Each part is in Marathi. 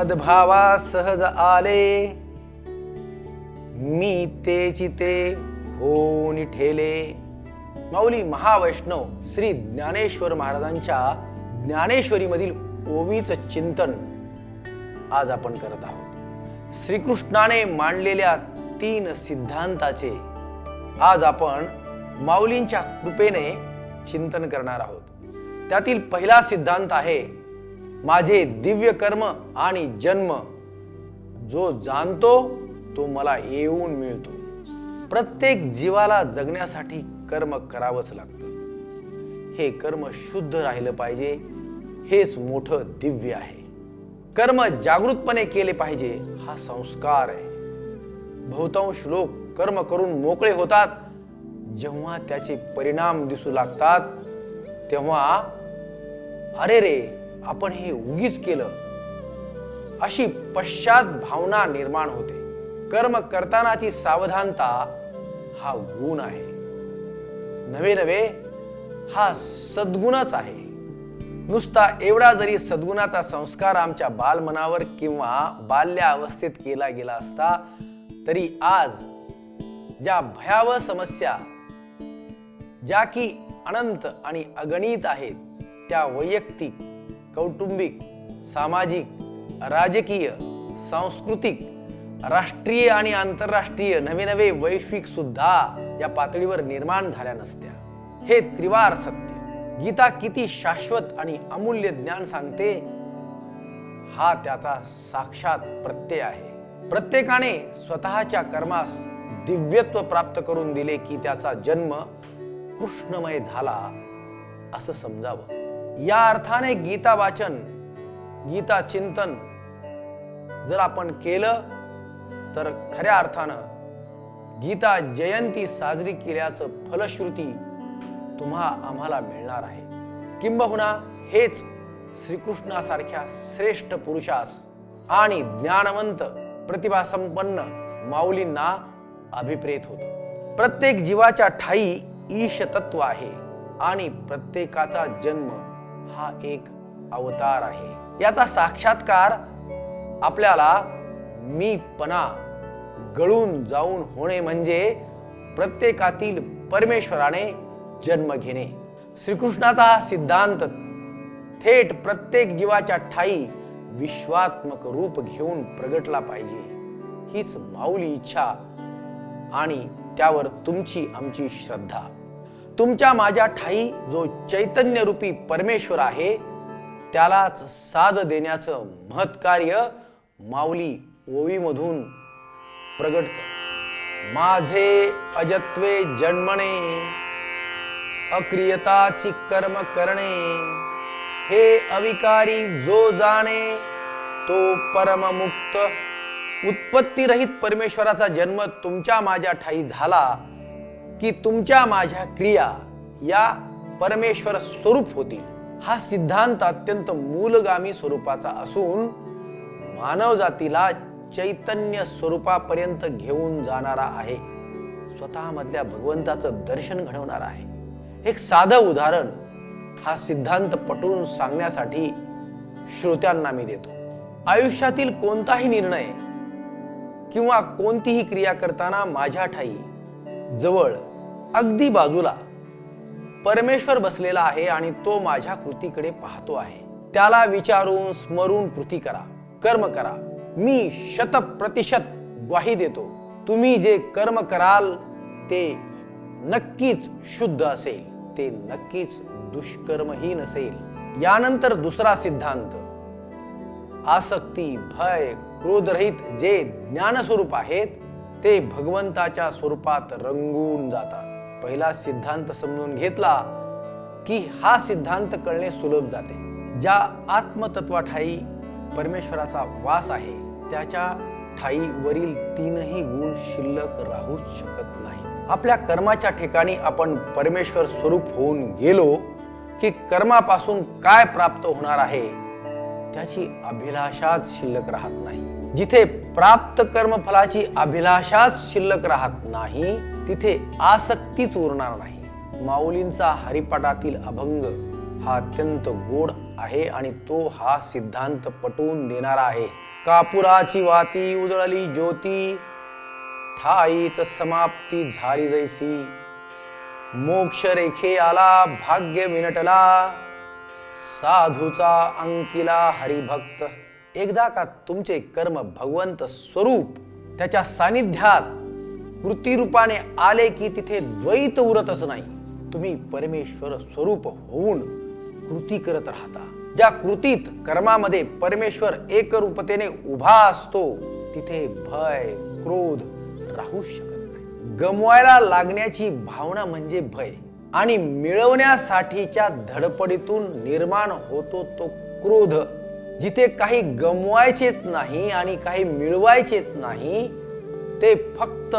मदभावा सहज आले. मी ते चिते होऊन ठेले. माऊली महावैष्णव श्री ज्ञानेश्वर महाराजांच्या ज्ञानेश्वरीमधील ओवीचं चिंतन आज आपण करत आहोत. श्रीकृष्णाने मांडलेल्या तीन सिद्धांताचे आज आपण माऊलींच्या कृपेने चिंतन करणार आहोत. त्यातील पहिला सिद्धांत आहे माझे दिव्य कर्म आणि जन्म जो जाणतो तो मला येऊन मिळतो. प्रत्येक जीवाला जगण्यासाठी कर्म करावंच लागतं. हे कर्म शुद्ध राहिलं पाहिजे हेच मोठं दिव्य आहे. कर्म जागृतपणे केले पाहिजे हा संस्कार आहे. बहुतांश लोक कर्म करून मोकळे होतात. जेव्हा त्याचे परिणाम दिसू लागतात तेव्हा अरे रे आपण हे उगीच केलं. अशी पश्चात भावना निर्माण होते. कर्म करतानाची सावधानता हा गुण आहे. नवे नवे हा सद्गुणच आहे. नुसता एवढा जरी सद्गुणाचा संस्कार आमच्या बालमनावर किंवा बाल्यावस्थेत केला गेला असता तरी आज ज्या भयावह समस्या ज्या की अनंत आणि अगणित आहेत त्या वैयक्तिक कौटुंबिक सामाजिक राजकीय सांस्कृतिक राष्ट्रीय आणि आंतरराष्ट्रीय नवे नवे वैश्विक सुद्धा या पातळीवर निर्माण झाल्या नसत्या. हे त्रिवार सत्य. गीता किती शाश्वत आणि अमूल्य ज्ञान सांगते हा त्याचा साक्षात प्रत्यय आहे. प्रत्येकाने स्वतःच्या कर्मास दिव्यत्व प्राप्त करून दिले की त्याचा जन्म कृष्णमय झाला असं समजावं. या अर्थाने गीता वाचन गीता चिंतन जर आपण केलं तर खऱ्या अर्थानं गीता जयंती साजरी केल्याचं फलश्रुती तुम्हा आम्हाला मिळणार आहे. किंबहुना हेच श्रीकृष्णासारख्या श्रेष्ठ पुरुषास आणि ज्ञानवंत प्रतिभासंपन्न माऊलींना अभिप्रेत होत. प्रत्येक जीवाच्या ठाई ईश तत्व आहे आणि प्रत्येकाचा जन्म हा एक अवतार आहे. याचा साक्षात्कार आपल्याला मीपणा गळून जाऊन होणे म्हणजे प्रत्येकातील परमेश्वराने जन्म घेणे. श्रीकृष्णाचा हा सिद्धांत थेट प्रत्येक जीवाच्या ठाई विश्वात्मक रूप घेऊन प्रगटला पाहिजे. हीच माऊली इच्छा आणि त्यावर तुमची आमची श्रद्धा. तुमच्या माझ्या ठाई जो चैतन्यरूपी परमेश्वर आहे त्यालाच साध देण्याचं महत्कार्य माऊली ओवीमधून प्रगटत. माझे अजत्वे जन्मणे अक्रियताची कर्म करणे हे अविकारी जो जाणे तो परममुक्त उत्पत्तीरहित परमेश्वराचा जन्म तुमच्या माझ्या ठाई झाला. की तुमच्या माझ्या क्रिया या परमेश्वर स्वरूप होतील. हा सिद्धांत अत्यंत मूलगामी स्वरूपाचा असून मानव जातीला चैतन्य स्वरूपापर्यंत घेऊन जाणारा आहे. स्वतःमधल्या भगवंताचं दर्शन घडवणार आहे. एक साधं उदाहरण हा सिद्धांत पटवून सांगण्यासाठी श्रोत्यांना मी देतो. आयुष्यातील कोणताही निर्णय किंवा कोणतीही क्रिया करताना माझ्या ठाई जवळ अगदी बाजूला परमेश्वर बसलेला आहे आणि तो माझ्या कृतीकडे पाहतो आहे. त्याला विचारून स्मरून कृती करा कर्म करा. मी शत प्रतिशत ग्वाही देतो. तुम्ही जे कर्म कराल ते नक्कीच शुद्ध असेल. ते नक्कीच दुष्कर्मही नसेल. यानंतर दुसरा सिद्धांत. आसक्ती भय क्रोधरहित जे ज्ञानस्वरूप आहेत ते भगवंताच्या स्वरूपात रंगून जातात. पहिला सिद्धांत समजून घेतला की हा सिद्धांत कळणे सुलभ जाते. ज्या आत्मतत्वाठाई परमेश्वराचा वास आहे त्याच्या ठाईवरील तीनही गुण शिल्लक राहूच शकत नाही आपल्या कर्माच्या ठिकाणी आपण परमेश्वर स्वरूप होऊन गेलो की कर्मापासून काय प्राप्त होणार आहे त्याची अभिलाषाच शिल्लक राहत नाही. जिथे प्राप्त कर्मफलाची अभिलाषाच शिल्लक राहत नाही तिथे आसक्तीच उरणार नाही. माऊलींचा हरिपाठातील अभंग हा अत्यंत गोड आहे आणि तो हा सिद्धांत पटवून देणारा आहे. कापुराची वाती उजळली ज्योती ठाईच समाप्ती झाली जैसी. मोक्ष रेखे आला भाग्य विनटला साधूचा अंकिला हरिभक्त. एकदा का तुमचे कर्म भगवंत स्वरूप त्याच्या सानिध्यात कृतीरूपाने आले की तिथे द्वैत उरतच नाही. तुम्ही परमेश्वर स्वरूप होऊन कृती करत राहता. ज्या कृतीत कर्मामध्ये परमेश्वर एकरूपतेने उभा असतो तिथे भय क्रोध राहू शकत नाही. गमवायला लागण्याची भावना म्हणजे भय आणि मिळवण्यासाठीच्या धडपडीतून निर्माण होतो तो क्रोध. जिथे काही गमवायचेच नाही आणि काही मिळवायचेच नाही ते फक्त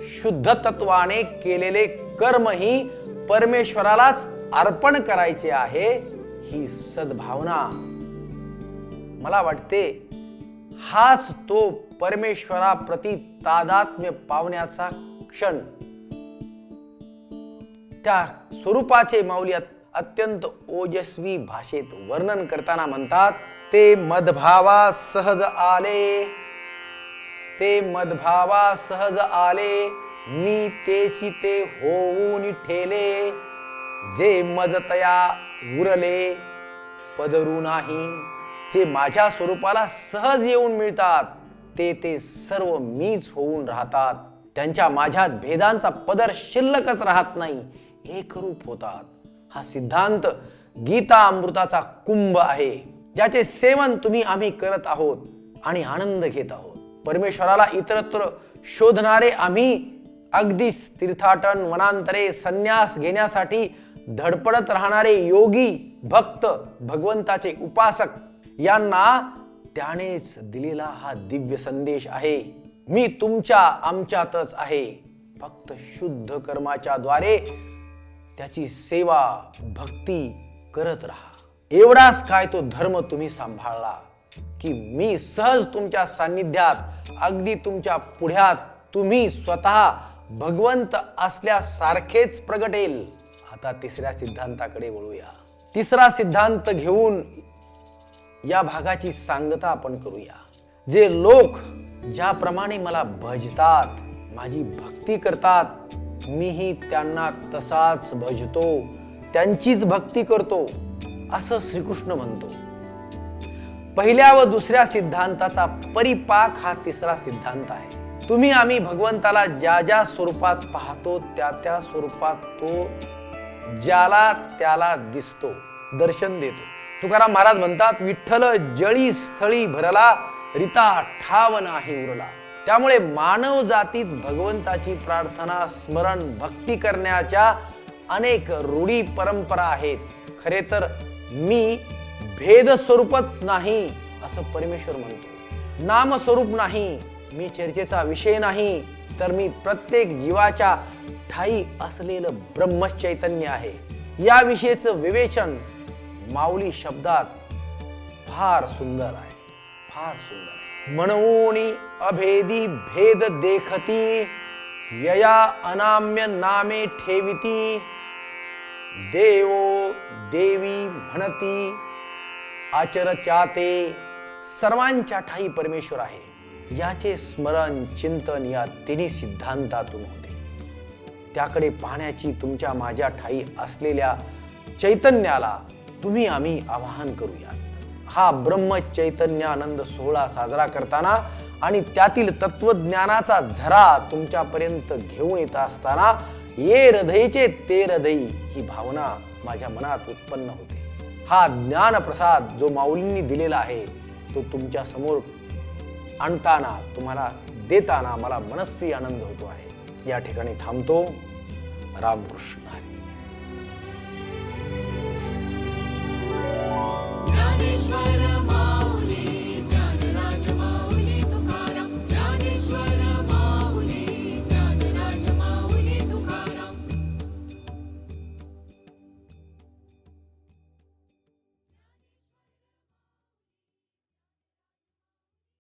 शुद्ध तत्वाने केलेले कर्मही परमेश्वरालाच अर्पण करायचे आहे ही सद्भावना. मला वाटते हाच तो परमेश्वराप्रती तादात्म्य पावण्याचा क्षण. त्या स्वरूपाचे माऊली अत्यंत ओजस्वी भाषेत वर्णन करताना म्हणतात ते मदभावा सहज आले. ते मदभावा सहज आले. मी तेची ते होऊन ठेले. जे मजतया उरले पदरू नाही. जे माझ्या स्वरूपाला सहज येऊन मिळतात ते ते सर्व मीच होऊन राहतात. त्यांच्या माझ्यात भेदांचा पदर शिल्लकच राहत नाही एकरूप होतात. हा सिद्धांत गीता अमृताचा कुंभ आहे. ज्याचे सेवन तुम्ही आम्ही करत आहोत आणि आनंद घेत आहोत. परमेश्वराला इतरत्र शोधणारे आम्ही अगदीच तीर्थाटन वनांतरे संन्यास घेण्यासाठी धडपडत राहणारे योगी भक्त भगवंताचे उपासक यांना त्यानेच दिलेला हा दिव्य संदेश आहे. मी तुमच्या आमच्यातच आहे. फक्त शुद्ध कर्माच्या द्वारे त्याची सेवा भक्ती करत राहा. एवढाच काय तो धर्म तुम्ही सांभाळला की मी सहज तुमच्या सान्निध्यात अगदी तुमच्या पुढ्यात तुम्ही स्वतः भगवंत असल्यासारखेच प्रगटेल. आता तिसऱ्या सिद्धांताकडे वळूया. तिसरा सिद्धांत घेऊन या भागाची सांगता आपण करूया. जे लोक ज्याप्रमाणे मला भजतात माझी भक्ती करतात मीही त्यांना तसाच भजतो त्यांचीच भक्ती करतो. असं श्रीकृष्ण म्हणतो. पहिल्या व दुसऱ्या सिद्धांताचा परिपाक हा तिसरा सिद्धांत आहे. तुम्ही आम्ही भगवंताला ज्या ज्या स्वरूपात पाहतो त्या त्या स्वरूपात तो ज्याला त्याला दिसतो दर्शन देतो. तुकाराम महाराज म्हणतात विठ्ठल जळी स्थळी भरला रिता ठाव नाही उरला. त्यामुळे मानव जातीत भगवंताची प्रार्थना स्मरण भक्ती करण्याच्या अनेक रूढी परंपरा आहेत. खरे तर मी भेद स्वरूपच नाही असं परमेश्वर म्हणतो. नामस्वरूप नाही मी चर्चेचा विषय नाही तर मी प्रत्येक जीवाच्या ठाई असलेलं ब्रह्मचैतन्य आहे. या विषयीचं विवेचन माऊली शब्दात फार सुंदर आहे. फार सुंदर आहे. म्हणून अभेदी भेद देखती यया अनाम्य नामे ठेविती देवो देवी म्हणती आचरचाते सर्वांच्या ठाई परमेश्वर आहे. याचे स्मरण चिंतन या तिन्ही सिद्धांतातून होते. त्याकडे पाहण्याची तुमच्या माझ्या ठाई असलेल्या चैतन्याला तुम्ही आम्ही आवाहन करूया हा ब्रह्म चैतन्यानंद सोहळा साजरा करताना आणि त्यातील तत्वज्ञानाचा झरा तुमच्यापर्यंत घेऊन येत असताना ये हृदयचे ते हृदयी ही भावना माझ्या मनात उत्पन्न होते. हा ज्ञानप्रसाद जो माऊलींनी दिलेला आहे तो तुमच्यासमोर आणताना तुम्हाला देताना मला मनस्वी आनंद होतो आहे. या ठिकाणी थांबतो. रामकृष्ण हरी.